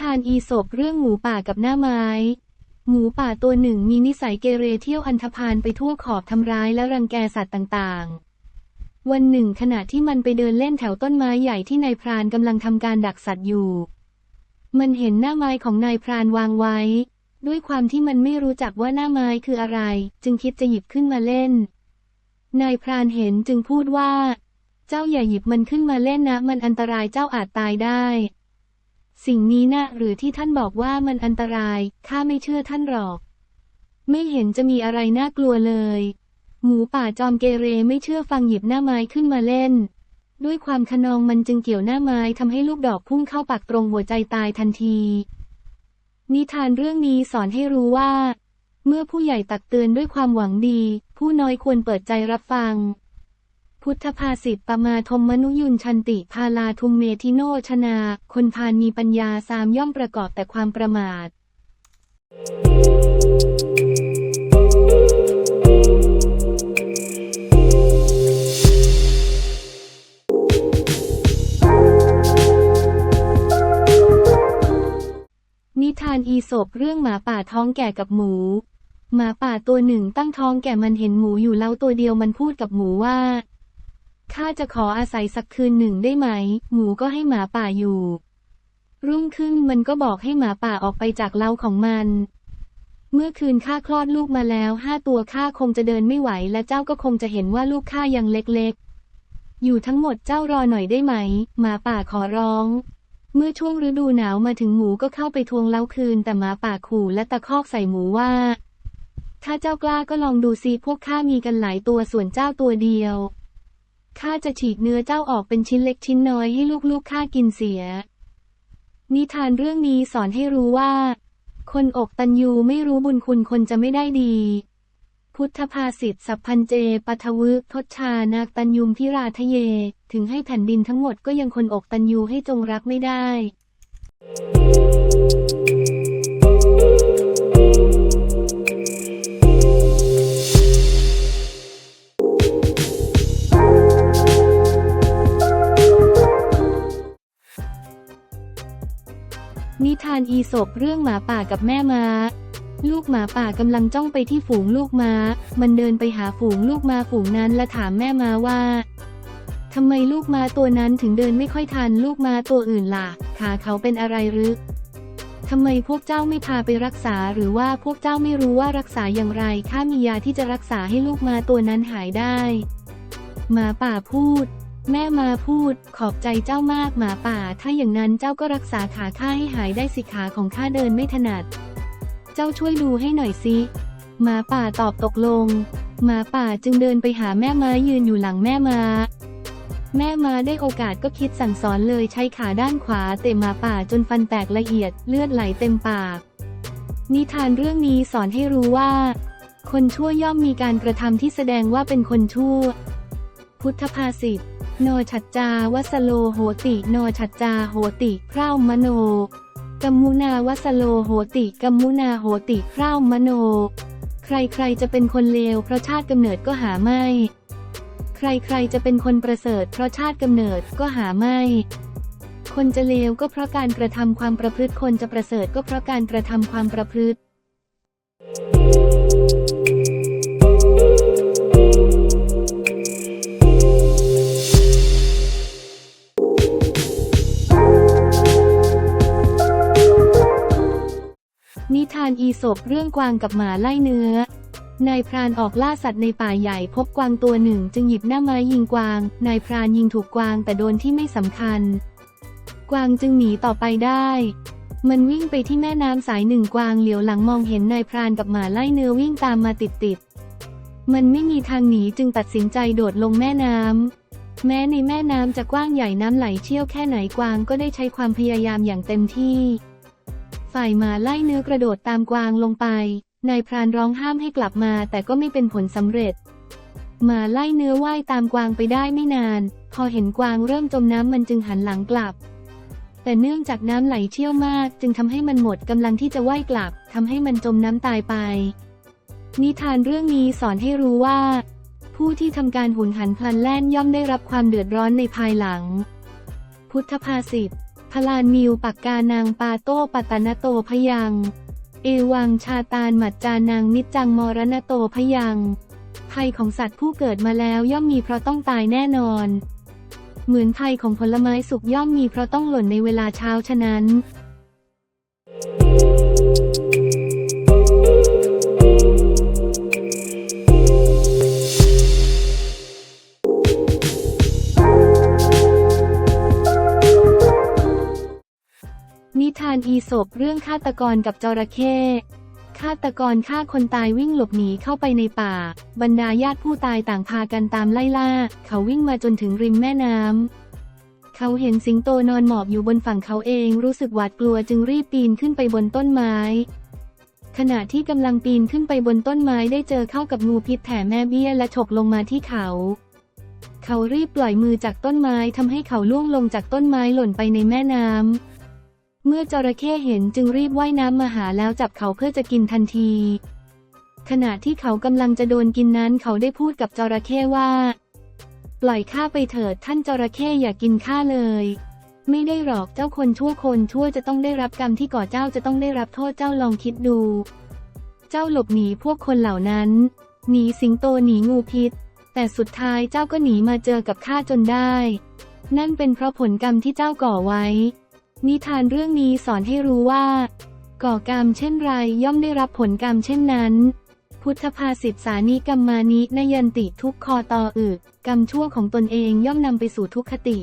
ทานอีสบเรื่องหมูป่ากับหน้าไม้ หมูป่าตัวหนึ่งมีนิสัยเกเรเที่ยวอันธพาลไปทั่วขอบทำร้ายและรังแกสัตว์ต่างๆ วันหนึ่งขณะที่มันไปเดินเล่นแถวต้นไม้ใหญ่ที่นายพรานกำลังทำการดักสัตว์อยู่ มันเห็นหน้าไม้ของนายพรานวางไว้ ด้วยความที่มันไม่รู้จักว่าหน้าไม้คืออะไร จึงคิดจะหยิบขึ้นมาเล่น นายพรานเห็นจึงพูดว่า เจ้าอย่าหยิบมันขึ้นมาเล่นนะ มันอันตรายเจ้าอาจตายได้ สิ่งนี้นะหรือที่ท่านบอกว่ามันอันตราย ข้าไม่เชื่อท่านหรอก ไม่เห็นจะมีอะไรน่ากลัวเลย หมูป่าจอมเกเรไม่เชื่อฟังหยิบหน้าไม้ขึ้นมาเล่น ด้วยความขนองมันจึงเกี่ยวหน้าไม้ทำให้ลูกดอกพุ่งเข้าปากตรงหัวใจตายทันที นิทานเรื่องนี้สอนให้รู้ว่า เมื่อผู้ใหญ่ตักเตือนด้วยความหวังดี ผู้น้อยควรเปิดใจรับฟัง พุทธภาษิตปมาทมมนุยุนชันติพาลาทุมเมทิโนชนา คนพาลมีปัญญาสามย่อมประกอบแต่ความประมาทนิทานอีสบเรื่องหมาป่าท้องแก่กับหมู หมาป่าตัวหนึ่งตั้งท้องแก่มันเห็นหมูอยู่แล้วตัวเดียวมันพูดกับหมูว่า ข้าจะขออาศัยสักคืนหนึ่งได้ไหม หมูก็ให้หมาป่าอยู่ รุ่งขึ้นมันก็บอกให้หมาป่าออกไปจากเล้าของมัน เมื่อคืนข้าคลอดลูกมาแล้วห้าตัวข้าคงจะเดินไม่ไหว และเจ้าก็คงจะเห็นว่าลูกข้ายังเล็กๆ อยู่ทั้งหมดเจ้ารอหน่อยได้ไหม หมาป่าขอร้อง เมื่อช่วงฤดูหนาวมาถึงหมูก็เข้าไปทวงเล้าคืนแต่หมาป่าขู่และตะคอกใส่หมูว่า ถ้าเจ้ากล้าก็ลองดูซิพวกข้ามีกันหลายตัวส่วนเจ้าตัวเดียว ข้าจะฉีกเนื้อเจ้าออกเป็นชิ้นเล็กชิ้นน้อยให้ลูกๆข้ากินเสีย นิทานเรื่องนี้สอนให้รู้ว่า คนอกตันยูไม่รู้บุญคุณคนจะไม่ได้ดี พุทธภาษิตสัพพันเจปัทวึทศชานาตันยุมพิราทะเย ถึงให้แผ่นดินทั้งหมดก็ยังคนอกตันยูให้จงรักไม่ได้ นิทานอีสบเรื่องหมาป่ากับแม่ม้า ลูกหมาป่ากำลังจ้องไปที่ฝูงลูกม้า มันเดินไปหาฝูงลูกม้าฝูงนั้นและถามแม่ม้าว่าทำไมลูกม้าตัวนั้นถึงเดินไม่ค่อยทันลูกม้าตัวอื่นล่ะ ขาเขาเป็นอะไรหรือทำไมพวกเจ้าไม่พาไปรักษาหรือว่าพวกเจ้าไม่รู้ว่ารักษาอย่างไรข้ามียาที่จะรักษาให้ลูกม้าตัวนั้นหายได้ หมาป่าพูด แม่มาพูดขอบใจเจ้ามากหมาป่า ถ้าอย่างนั้นเจ้าก็รักษาขาข้าให้หายได้สิขาของข้าเดินไม่ถนัด เจ้าช่วยดูให้หน่อยสิหมาป่าตอบตกลง หมาป่าจึงเดินไปหาแม่ม้ายืนอยู่หลังแม่ม้า แม่ม้าได้โอกาสก็คิดสั่งสอนเลยใช้ขาด้านขวาเตะหมาป่าจนฟันแตกละเอียดเลือดไหลเต็มปาก นิทานเรื่องนี้สอนให้รู้ว่า คนชั่วย่อมมีการกระทำที่แสดงว่าเป็นคนชั่ว พุทธภาษิต โนฉัจจาวัสโลโหติ โนฉัจจาโหติพร่าวมโนกัมมุนาวัสโลโหติกัมมุนาโหติพร่าวมโน ใครๆจะเป็นคนเลวเพราะชาติกำเนิดก็หาไม่ ใครๆจะเป็นคนประเสริฐเพราะชาติกำเนิดก็หาไม่ คนจะเลวก็เพราะการกระทำความประพฤติคนจะประเสริฐก็เพราะการกระทำความประพฤติ นิทานอีสบเรื่องกวางกับหมาไล่เนื้อ นายพรานออกล่าสัตว์ในป่าใหญ่พบกวางตัวหนึ่งจึงหยิบหน้าไม้ยิงกวาง นายพรานยิงถูกกวางแต่โดนที่ไม่สำคัญ กวางจึงหนีต่อไปได้ มันวิ่งไปที่แม่น้ำสายหนึ่งกวางเหลียวหลังมองเห็นนายพรานกับหมาไล่เนื้อวิ่งตามมาติดๆ มันไม่มีทางหนีจึงตัดสินใจโดดลงแม่น้ำ แม้ในแม่น้ำจะกว้างใหญ่น้ำไหลเชี่ยวแค่ไหนกวางก็ได้ใช้ความพยายามอย่างเต็มที่ ฝ่ายหมาไล่เนื้อกระโดดตามกวางลงไป นายพรานร้องห้ามให้กลับมาแต่ก็ไม่เป็นผลสำเร็จ หมาไล่เนื้อว่ายตามกวางไปได้ไม่นาน พอเห็นกวางเริ่มจมน้ำมันจึงหันหลังกลับ แต่เนื่องจากน้ำไหลเชี่ยวมาก จึงทำให้มันหมดกำลังที่จะว่ายกลับทำให้มันจมน้ำตายไป นิทานเรื่องนี้สอนให้รู้ว่า ผู้ที่ทำการหุนหันพลันแล่นย่อมได้รับความเดือดร้อนในภายหลัง พุทธภาษิต พลานมิวปักกานางปาโตปัตนโตพยัง เอวังชาตานหมัจจานางนิจจังมรณโตพยังภัยของสัตว์ผู้เกิดมาแล้วย่อมมีเพราะต้องตายแน่นอน เหมือนภัยของผลไม้สุกย่อมมีเพราะต้องหล่นในเวลาเช้าฉะนั้น อีสบเรื่องฆาตกรกับจระเข้ฆาตกรฆ่าคนตายวิ่งหลบหนีเข้าไปในป่า บรรดาญาติผู้ตายต่างพากันตามไล่ล่า เขาวิ่งมาจนถึงริมแม่น้ำ เขาเห็นสิงโตนอนหมอบอยู่บนฝั่งเขาเองรู้สึกหวาดกลัวจึงรีบปีนขึ้นไปบนต้นไม้ ขณะที่กำลังปีนขึ้นไปบนต้นไม้ได้เจอเข้ากับงูพิษแผ่แม่เบี้ยและฉกลงมาที่เขา เขารีบปล่อยมือจากต้นไม้ทำให้เขาล่วงลงจากต้นไม้หล่นไปในแม่น้ำ เมื่อจระเข้เห็นจึงรีบว่ายน้ำมาหาแล้วจับเขาเพื่อจะกินทันที ขณะที่เขากำลังจะโดนกินนั้นเขาได้พูดกับจระเข้ว่า ปล่อยข้าไปเถิดท่านจระเข้อย่ากินข้าเลย ไม่ได้หรอกเจ้าคนชั่วคนชั่วจะต้องได้รับกรรมที่ก่อเจ้าจะต้องได้รับโทษเจ้าลองคิดดู เจ้าหลบหนีพวกคนเหล่านั้น หนีสิงโตหนีงูพิษ แต่สุดท้ายเจ้าก็หนีมาเจอกับข้าจนได้ นั่นเป็นเพราะผลกรรมที่เจ้าก่อไว้ นิทานเรื่องนี้สอนให้รู้ว่า ก่อกรรมเช่นไรย่อมได้รับผลกรรมเช่นนั้น พุทธภาษิตสานิกรรมานินยันติทุกคอตออึกรรมชั่วของตนเองย่อมนำไปสู่ทุกขติ